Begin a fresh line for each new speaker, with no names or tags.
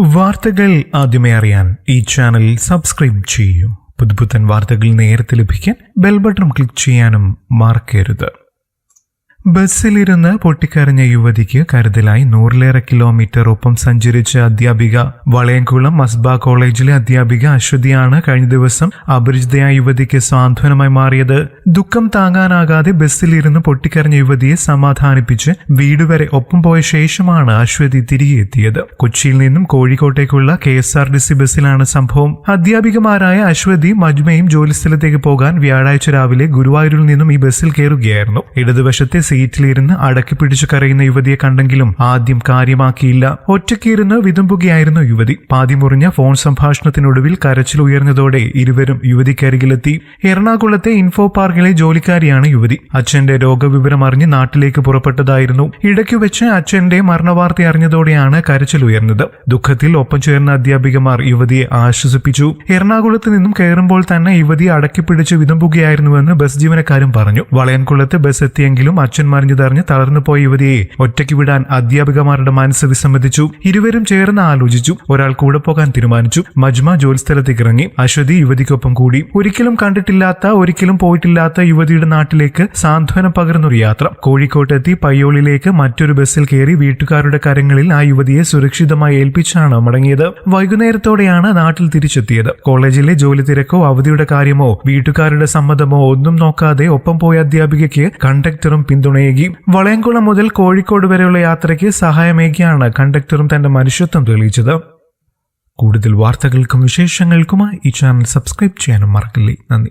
വാർത്തകൾ ആദ്യമേ അറിയാൻ ഈ ചാനൽ സബ്സ്ക്രൈബ് ചെയ്യൂ. പുതുപുത്തൻ വാർത്തകൾ നേരത്തെ ലഭിക്കാൻ ബെൽ ബട്ടൺ ക്ലിക്ക് ചെയ്യാനും മറക്കരുത്. ബസ്സിലിരുന്ന് പൊട്ടിക്കരഞ്ഞ യുവതിക്ക് കരുതലായി നൂറിലേറെ കിലോമീറ്റർ ഒപ്പം സഞ്ചരിച്ച അധ്യാപിക. വളയംകുളം മസ്ബ കോളേജിലെ അധ്യാപിക അശ്വതിയാണ് കഴിഞ്ഞ ദിവസം അപരിചിതയായ യുവതിക്ക് സാന്ത്വനമായി മാറിയത്. ദുഃഖം താങ്ങാനാകാതെ ബസ്സിലിരുന്ന് പൊട്ടിക്കരഞ്ഞ യുവതിയെ സമാധാനിപ്പിച്ച് വീട് വരെ ഒപ്പം പോയ ശേഷമാണ് അശ്വതി തിരികെ എത്തിയത്. കൊച്ചിയിൽ നിന്നും കോഴിക്കോട്ടേക്കുള്ള K S R T C ബസ്സിലാണ് സംഭവം. അധ്യാപികമാരായ അശ്വതി മജ്മയും ജോലിസ്ഥലത്തേക്ക് പോകാൻ വ്യാഴാഴ്ച രാവിലെ ഗുരുവായൂരിൽ നിന്നും ഈ ബസ്സിൽ കയറുകയായിരുന്നു. ഇടതുവശത്തെ സീറ്റിലിരുന്ന് അടക്കി പിടിച്ചു കരയുന്ന യുവതിയെ കണ്ടെങ്കിലും ആദ്യം കാര്യമാക്കിയില്ല. ഒറ്റയ്ക്കിരുന്ന് വിതുമ്പുകയായിരുന്നു യുവതി. പാതി മുറിഞ്ഞ ഫോൺ സംഭാഷണത്തിനൊടുവിൽ കരച്ചിൽ ഉയർന്നതോടെ ഇരുവരും യുവതിക്കരികിലെത്തി. എറണാകുളത്തെ ഇൻഫോ പാർക്കിലെ ജോലിക്കാരിയാണ് യുവതി. അച്ഛന്റെ രോഗവിവരം അറിഞ്ഞ് നാട്ടിലേക്ക് പുറപ്പെട്ടതായിരുന്നു. ഇടയ്ക്കു വെച്ച് അച്ഛന്റെ മരണവാർത്ത അറിഞ്ഞതോടെയാണ് കരച്ചിൽ ഉയർന്നത്. ദുഃഖത്തിൽ ഒപ്പം ചേർന്ന അധ്യാപികമാർ യുവതിയെ ആശ്വസിപ്പിച്ചു. എറണാകുളത്ത് നിന്നും കയറുമ്പോൾ തന്നെ യുവതി അടക്കി പിടിച്ച് വിതുമ്പുകയായിരുന്നുവെന്ന് ബസ് ജീവനക്കാരും പറഞ്ഞു. വളയൻകുളത്ത് ബസ് എത്തിയെങ്കിലും അച്ഛൻ മറിഞ്ഞതറിഞ്ഞ് തളർന്നു പോയ യുവതിയെ ഒറ്റയ്ക്ക് വിടാൻ അധ്യാപികമാരുടെ മനസ്സ് വിസമ്മതിച്ചു. ഇരുവരും ചേർന്ന് ആലോചിച്ചു. ഒരാൾ കൂടെ പോകാൻ തീരുമാനിച്ചു. മജ്മ ജോലിസ്ഥലത്തേക്ക് ഇറങ്ങി. അശ്വതി യുവതിക്കൊപ്പം കൂടി. ഒരിക്കലും കണ്ടിട്ടില്ലാത്ത ഒരിക്കലും പോയിട്ടില്ലാത്ത യുവതിയുടെ നാട്ടിലേക്ക് സാന്ത്വനം പകർന്നൊരു യാത്ര. കോഴിക്കോട്ടെത്തി പയ്യോളിലേക്ക് മറ്റൊരു ബസ്സിൽ കയറി വീട്ടുകാരുടെ കരങ്ങളിൽ ആ യുവതിയെ സുരക്ഷിതമായി ഏൽപ്പിച്ചാണ് മടങ്ങിയത്. വൈകുന്നേരത്തോടെയാണ് നാട്ടിൽ തിരിച്ചെത്തിയത്. കോളേജിലെ ജോലി തിരക്കോ അവധിയുടെ കാര്യമോ വീട്ടുകാരുടെ സമ്മതമോ ഒന്നും നോക്കാതെ ഒപ്പം പോയ അധ്യാപികയ്ക്ക് കണ്ടക്ടറും പിന്തുണയേകി. വളയംകുളം മുതൽ കോഴിക്കോട് വരെയുള്ള യാത്രയ്ക്ക് സഹായമേകിയാണ് കണ്ടക്ടറും തന്റെ മനുഷ്യത്വം തെളിയിച്ചത്. കൂടുതൽ വാർത്തകൾക്കും വിശേഷങ്ങൾക്കുമായി ഈ ചാനൽ സബ്സ്ക്രൈബ് ചെയ്യാനും മറക്കില്ലേ. നന്ദി.